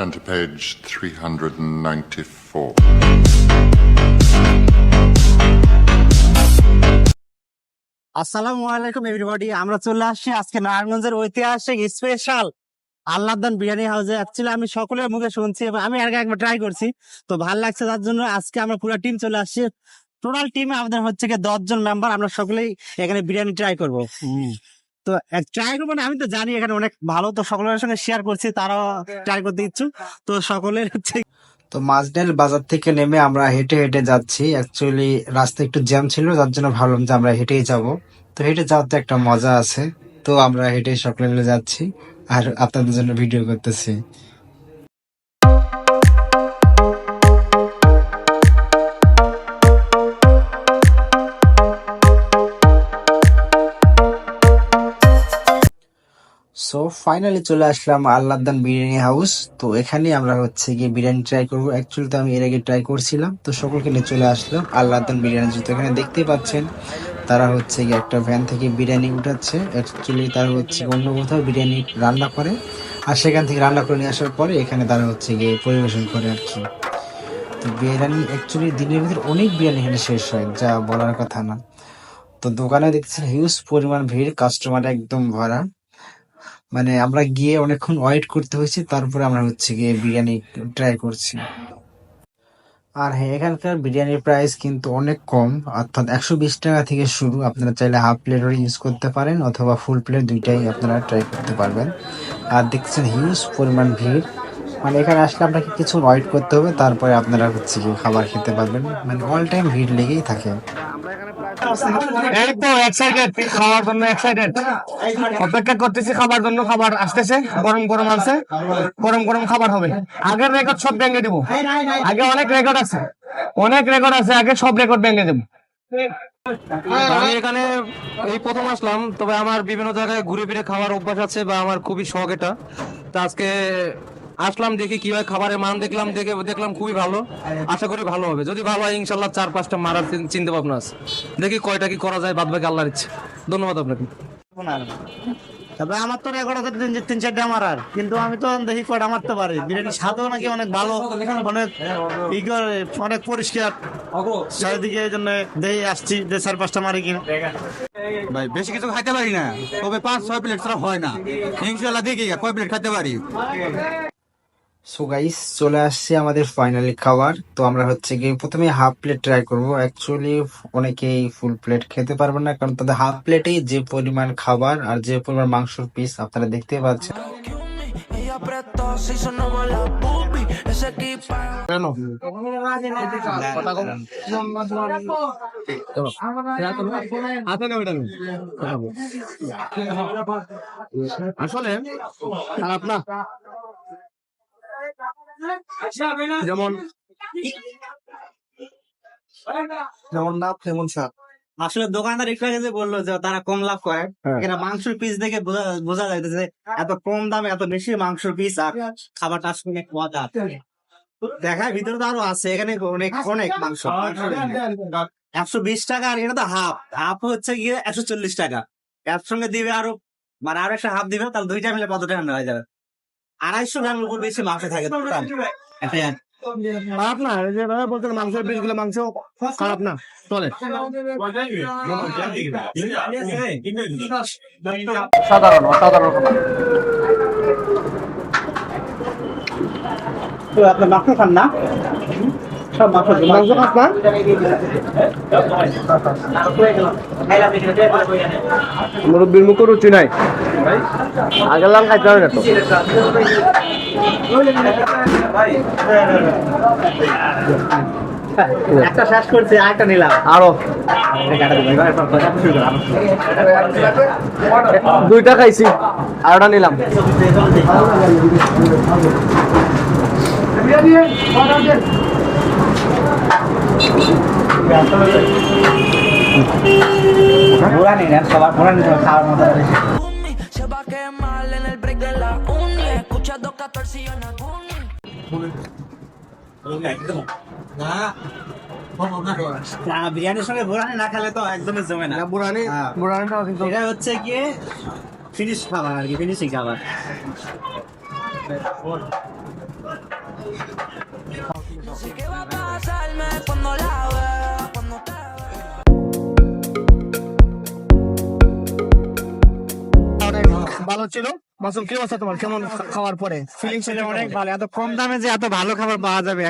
Turn to page 394. আসসালামু আলাইকুম everybody আমরা চলে আসছি আজকে নারায়ণগঞ্জের ঐতিহাসিক স্পেশাল আল্লাহদান বিরিয়ানি হাউসে অ্যাকচুয়ালি আমি সকলের মুখে শুনছি এবং আমি আগে একবার ট্রাই করছি। তো ভালো লাগছে তার জন্য আজকে আমরা পুরো টিম চলে আসছি। টোটাল টিমে আমাদের হচ্ছে কি জন মেম্বার আমরা সকলেই এখানে বিরিয়ানি ট্রাই করব। তো ট্রাই করব না আমি তো জানি এখানে অনেক ভালো তো সকলের সঙ্গে শেয়ার করছি তারাও ট্রাই করতে ইচ্ছুক। তো সকলের হচ্ছে তো মাঝডেল বাজার থেকে নেমে আমরা হেঁটে হেঁটে যাচ্ছি। অ্যাকচুয়ালি রাস্তা একটু জ্যাম ছিল যার জন্য ভাবলাম যে আমরা হেঁটেই যাব। তো হেঁটে যাওয়াতে একটা মজা আছে। তো আমরা হেঁটে সকলে মিলে যাচ্ছি। আর আপনাদের জন্য ভিডিও করতেছি। সো ফাইনালি চলে আসলাম আল্লাহদান বিরিয়ানি হাউস তো এখানে আমরা হচ্ছে গিয়ে বিরিয়ানি ট্রাই করব। অ্যাকচুয়ালি তো আমি এর আগে ট্রাই করছিলাম। তো সকলকে নিয়ে চলে আসলাম আল্লাহদান বিরিয়ানি তো এখানে দেখতেই পাচ্ছেন, তারা হচ্ছে গিয়ে একটা ভ্যান থেকে বিরিয়ানি উঠাচ্ছে। অ্যাকচুয়ালি তারা হচ্ছে অন্য কোথাও বিরিয়ানি রান্না করে। আর সেখান থেকে রান্না করে নিয়ে আসার পরে এখানে তারা হচ্ছে গিয়ে পরিবেশন করে আর কি। তো বিরিয়ানি অ্যাকচুয়ালি দিনের ভিতরে অনেক বিরিয়ানি এখানে শেষ হয়, যা বলার কথা না। তো দোকানে দেখছেন হিউজ পরিমাণ ভিড় কাস্টমার একদম ভরা। মানে আমরা গিয়ে অনেকক্ষণ ওয়েট করতে হয়েছে, তারপরে আমরা হচ্ছে গিয়ে বিরিয়ানি ট্রাই করছি। আর হ্যাঁ এখানকার বিরিয়ানির প্রাইস কিন্তু অনেক কম, অর্থাৎ একশো বিশ টাকা থেকে শুরু। আপনারা চাইলে হাফ প্লেটও ইউজ করতে পারেন, অথবা ফুল প্লেট দুইটাই আপনারা ট্রাই করতে পারবেন। আর দেখছেন হিউজ পরিমাণ ভিড়। মানে এখানে আসলে আপনাকে কিছু ওয়েট করতে হবে, তারপরে আপনারা হচ্ছে খাবার খেতে পারবেন। মানে অল টাইম ভিড় লেগেই থাকে। একদম এক্সাইটেড খাওয়ার জন্য এক্সাইটেড অপেক্ষা করতেছি খাবার জন্য, খাবার আসতেছে, গরম গরম আছে গরম গরম খাবার হবে। আগের রেকর্ড সব ভেঙে দেবো। আগে অনেক রেকর্ড আছে। অনেক রেকর্ড আছে, আগে সব রেকর্ড ভেঙে দেবো। আমি এখানে এই প্রথম আসলাম, তবে আমার বিভিন্ন জায়গায় ঘুরে ফিরে খাওয়ার অভ্যাস আছে বা আমার খুবই শখ এটা। তা আজকে আসলাম দেখি কীভাবে খাবারের মান দেখলাম দেখে দেখলাম খুবই ভালো। আশা করি ভালো হবে। যদি ভালো হয় ইনশাল্লাহ চার পাঁচটা মারার চিন্তা ভাবনা আছে। দেখি কয়টা কি করা যায় বাদ বাকি আল্লাহর ইচ্ছে। ধন্যবাদ আপনাকে। তবে আমার তো রেকর্ড আছে তিন তিন চারটা আমার কিন্তু আমি তো দেখি কয়টা মারতে পারি। বিরিয়ানি স্বাদও নাকি অনেক ভালো অনেক ই করে অনেক পরিষ্কার। চারিদিকে এই জন্য দেখি আসছি যে চার পাঁচটা মারি কিনা। ভাই বেশি কিছু খাইতে পারি না। তবে পাঁচ ছয় প্লেট ছাড়া হয় না। ইনশাল্লাহ দেখি কয় প্লেট খাইতে পারি। সো গাইস চলে আসছে আমাদের ফাইনালি খাবার। তো আমরা হচ্ছে গিয়ে প্রথমে হাফ প্লেট ট্রাই করব। অ্যাকচুয়ালি অনেকেই ফুল প্লেট খেতে পারবেন না, কারণ তাদের হাফ প্লেটেই যে পরিমাণ খাবার আর যে পরিমাণ মাংসের পিস আপনারা দেখতেই পাচ্ছেন. আসলে খারাপ না। যেমন যেমন নাম তেমন স্বাদ। আসলে দোকানদার একটু আগে যে বলল যে তারা কম লাভ করে এখানে মাংসের পিস দেখে বোঝা যাইতেছে এত কম দামে এত বেশি মাংসের পিস আর খাবারটা আসলে মজা দেখায় ভিতরে তো আরও আছে এখানে অনেক অনেক মাংস। একশো বিশ টাকা আর এটা তো হাফ হাফ হচ্ছে গিয়ে একশো চল্লিশ টাকা। এর সঙ্গে দিবে আরও মানে আরও একটা হাফ দিবে তাহলে দুইটা মিলে কত টাকা হয়ে যাবে? আড়াইশো গ্রামের উপর বেশি মাংস থাকে খারাপ না যে বলছেন মাংস খারাপ না চলে। সাধারণ অসাধারণ। তো আপনার মাংস খান না? সব মাংস মাংস খাস না? মুরব্বীর মুখ রুচি নাই। আগে লাল খাইতে হবে না তো। একটা শেষ করছি আরেকটা নিলাম। আরও। দুইটা খাইছি আরোটা নিলাম। ঘোরা সবার ঘোরা খাওয়ার মতো Escucha 214 y una uni. বিরিয়ানির সঙ্গে বোরানি না খেলে তো একদমই জমে না বুড়ানি হ্যাঁ। বুড়ানিটা এটা হচ্ছে গিয়ে ফিনিশ খাবার আর কি ফিনিশিং খাবার ভালো ছিল মাসুম কি অবস্থা তোমার? কেমন খাওয়ার পরে? ফিলিংস অনেক ভালো। এত কম দামে যে এত ভালো খাবার পাওয়া যাবে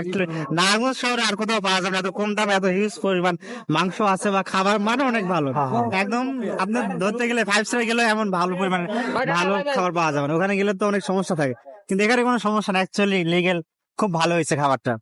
নারায়ণগঞ্জ শহরে আর কোথাও পাওয়া যাবে না। এত কম দামে এত হিউজ পরিমাণ মাংস আছে বা খাবার মানে অনেক ভালো। একদম আপনার ধরতে গেলে ফাইভ স্টার গেলে এমন ভালো পরিমাণে ভালো খাবার পাওয়া যাবে ওখানে গেলে তো অনেক সমস্যা থাকে। কিন্তু এখানে কোনো সমস্যা না অ্যাকচুয়ালি লিগেল খুব ভালো হয়েছে খাবারটা।